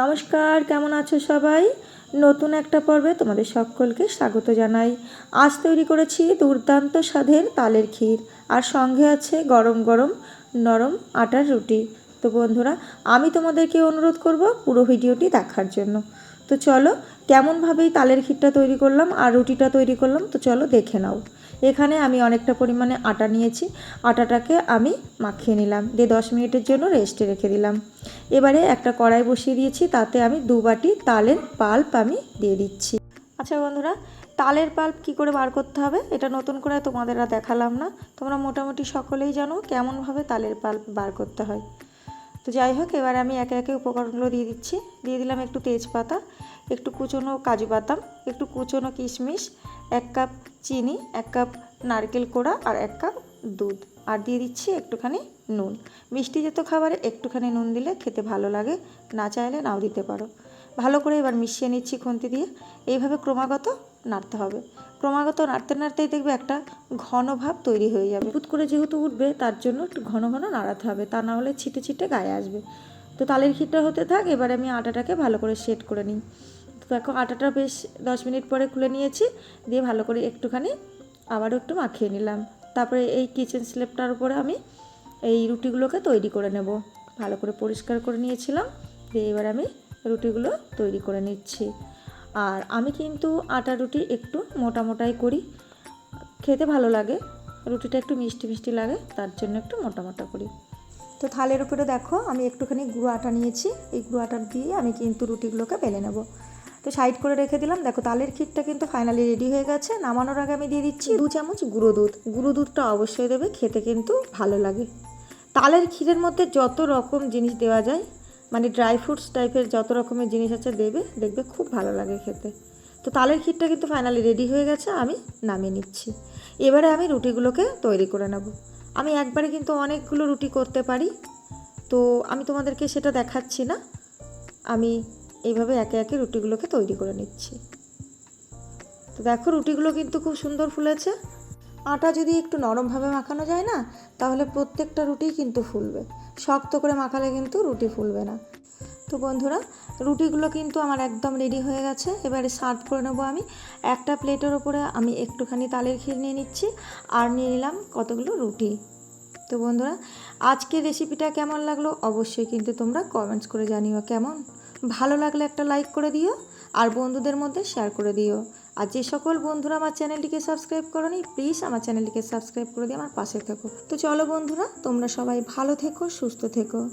নমস্কার, কেমন আছো সবাই? নতুন একটা পর্বে তোমাদের সকলকে স্বাগত জানাই। আজ তৈরি করেছি দুর্দান্ত স্বাদের তালের ক্ষীর, আর সঙ্গে আছে গরম গরম নরম আটার রুটি। তো বন্ধুরা, আমি তোমাদেরকে অনুরোধ করব পুরো ভিডিওটি দেখার জন্য। তো চলো কেমনভাবেই তালের ক্ষীরটা তৈরি করলাম আর রুটিটা তৈরি করলাম, তো চলো দেখে নাও। এখানে আমি অনেকটা পরিমাণে আটা নিয়েছি। আটাটাকে আমি মাখিয়ে নিলাম। দিয়ে দশ মিনিটের জন্য রেস্টে রেখে দিলাম। এবারে একটা কড়াই বসিয়ে দিয়েছি, তাতে আমি দু বাটি তালের পাল্প আমি দিয়ে দিচ্ছি। আচ্ছা বন্ধুরা, তালের পাল্প কি করে বার করতে হবে? এটা নতুন করে তোমাদের আর দেখালাম না। তোমরা মোটামুটি সকলেই জানো কেমনভাবে তালের পাল্প বার করতে হয়। তো যাই হোক, এবার আমি একে একে উপকরণগুলো দিয়ে দিচ্ছি। দিয়ে দিলাম একটু তেজপাতা, একটু কুচনো কাজু বাদাম, একটু কুচনো কিশমিশ, এক কাপ চিনি, এক কাপ নারকেল কোড়া আর এক কাপ দুধ। আর দিয়ে দিচ্ছি একটুখানি নুন। মিষ্টি জাতীয় খাবারে একটুখানি নুন দিলে খেতে ভালো লাগে, না চাইলে নাও দিতে পারো। ভালো করে এবার মিশিয়ে নিচ্ছি খুন্তি দিয়ে। এইভাবে ক্রমাগত নাড়তে হবে। ক্রমাগত নাড়তে নাড়তেই দেখবে একটা ঘন ভাব তৈরি হয়ে যাবে। হুট করে যেহেতু উঠবে, তার জন্য একটু ঘন ঘন নাড়াতে হবে। তা না হলে ছিটে ছিটে গায়ে আসবে। তো তালের ক্ষীরটা হতে থাক, এবার আমি আটাটাকে ভালো করে সেট করে নিই। তো এখন আটাটা বেশ দশ মিনিট পরে খুলে নিয়েছি। দিয়ে ভালো করে একটুখানি আবারও একটু মাখিয়ে নিলাম। তারপরে এই কিচেন স্লেপটার উপরে আমি এই রুটিগুলোকে তৈরি করে নেব। ভালো করে পরিষ্কার করে নিয়েছিলাম। দিয়ে এবার আমি রুটিগুলো তৈরি করে নিচ্ছি। আর আমি কিন্তু আটা রুটি একটু মোটা মোটাই করি। খেতে ভালো লাগে, রুটিটা একটু মিষ্টি মিষ্টি লাগে, তার জন্য একটু মোটা মোটা করি। তো থালের উপরে দেখো, আমি একটুখানি গুঁড়ো আটা নিয়েছি। এই গুঁড়ো আটা দিয়ে আমি কিন্তু রুটিগুলোকে বেলে নেব। তো সাইড করে রেখে দিলাম। দেখো, তালের ক্ষীরটা কিন্তু ফাইনালি রেডি হয়ে গেছে। নামানোর আগে আমি দিয়ে দিচ্ছি দু চামচ গুঁড়ো দুধ। গুঁড়ো দুধটা অবশ্যই দেবে, খেতে কিন্তু ভালো লাগে। তালের ক্ষীরের মধ্যে যত রকম জিনিস দেওয়া যায় মানে ড্রাই ফ্রুটস টাইপের যত রকমের জিনিস আছে দেবে, দেখবে খুব ভালো লাগে খেতে। তো তালের ক্ষীরটা কিন্তু ফাইনালি রেডি হয়ে গেছে, আমি নামিয়ে নিচ্ছি। এবারে আমি রুটিগুলোকে তৈরি করে নেব। আমি একবারে কিন্তু অনেকগুলো রুটি করতে পারি, তো আমি তোমাদেরকে সেটা দেখাচ্ছি না। আমি এইভাবে একে একে রুটিগুলোকে তৈরি করে নিচ্ছি। তো দেখো, রুটিগুলো কিন্তু খুব সুন্দর ফুলেছে। আটা যদি একটু নরমভাবে মাখানো যায় না, তাহলে প্রত্যেকটা রুটিই কিন্তু ফুলবে। শক্ত করে মাখালে কিন্তু রুটি ফুলবে না। তো বন্ধুরা, রুটিগুলো কিন্তু আমার একদম রেডি হয়ে গেছে। এবারে সার্ভ করে নেব আমি। একটা প্লেটের ওপরে আমি একটুখানি তালের ক্ষীর নিয়ে নিচ্ছি আর নিয়ে নিলাম কতগুলো রুটি। তো বন্ধুরা আজকের রেসিপিটা কেমন লাগল অবশ্যই কিন্তু তোমরা কমেন্টস করে জানিও কেমন। ভালো লাগলে একটা লাইক করে দিও। আর বন্ধুদের মধ্যে শেয়ার করে দিও। আর যে সকল বন্ধুরা আমার চ্যানেলটিকে সাবস্ক্রাইব করোনি প্লিজ আমার চ্যানেলটিকে সাবস্ক্রাইব করে দিয়ে আমার পাশে থেকো। তো চলো বন্ধুরা, তোমরা সবাই ভালো থেকো, সুস্থ থেকো।